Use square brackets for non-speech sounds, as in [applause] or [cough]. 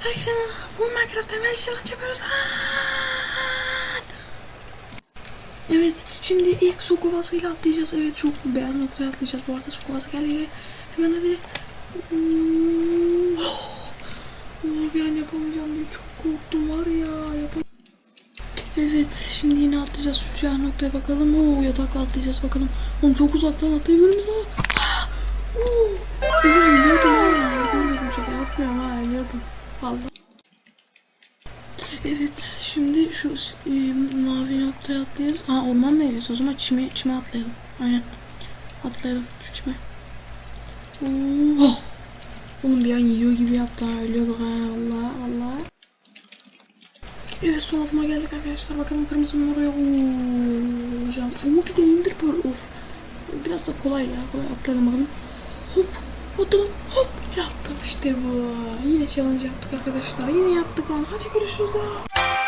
Herkese merhaba. Bu Minecraft Temel Challenge yapıyoruz. Evet, şimdi ilk su kovasıyla atlayacağız. Evet, şu beyaz noktaya atlayacağız. Bu arada su kovası geldi. Hemen hadi. Hmm. Oh, bir an yapamayacağım diye çok korktum var ya. Yapam Evet, şimdi yine atlayacağız. Şu noktaya bakalım. Oo, yatakla atlayacağız bakalım. Oğlum çok uzaktan atlayabilir miyiz? Ah! [gasps] Oo! Oğlum, ölüyordum ha. Ölüyordum şaka yapmıyorum ha. Ölüyordum. Vallahi. Evet, şimdi şu e, mavi noktaya atlayacağız. Ha orman meyvesi o zaman çime, çime atlayalım. Aynen. Atlayalım şu çime. Oo. Oh! Oğlum bir an yiyor gibi yaptı ha. Ölüyorduk ha. Allah Allah. Evet son adıma geldik arkadaşlar. Bakalım kırmızı mı oraya. Oo, hocam. Oo bir de indir böyle. Of. Biraz da kolay ya. Kolay atlayalım bakalım. Hop. Atladım. Hop. Yaptım işte bu. Yine challenge yaptık arkadaşlar. Yine yaptık lan. Hadi görüşürüz lan.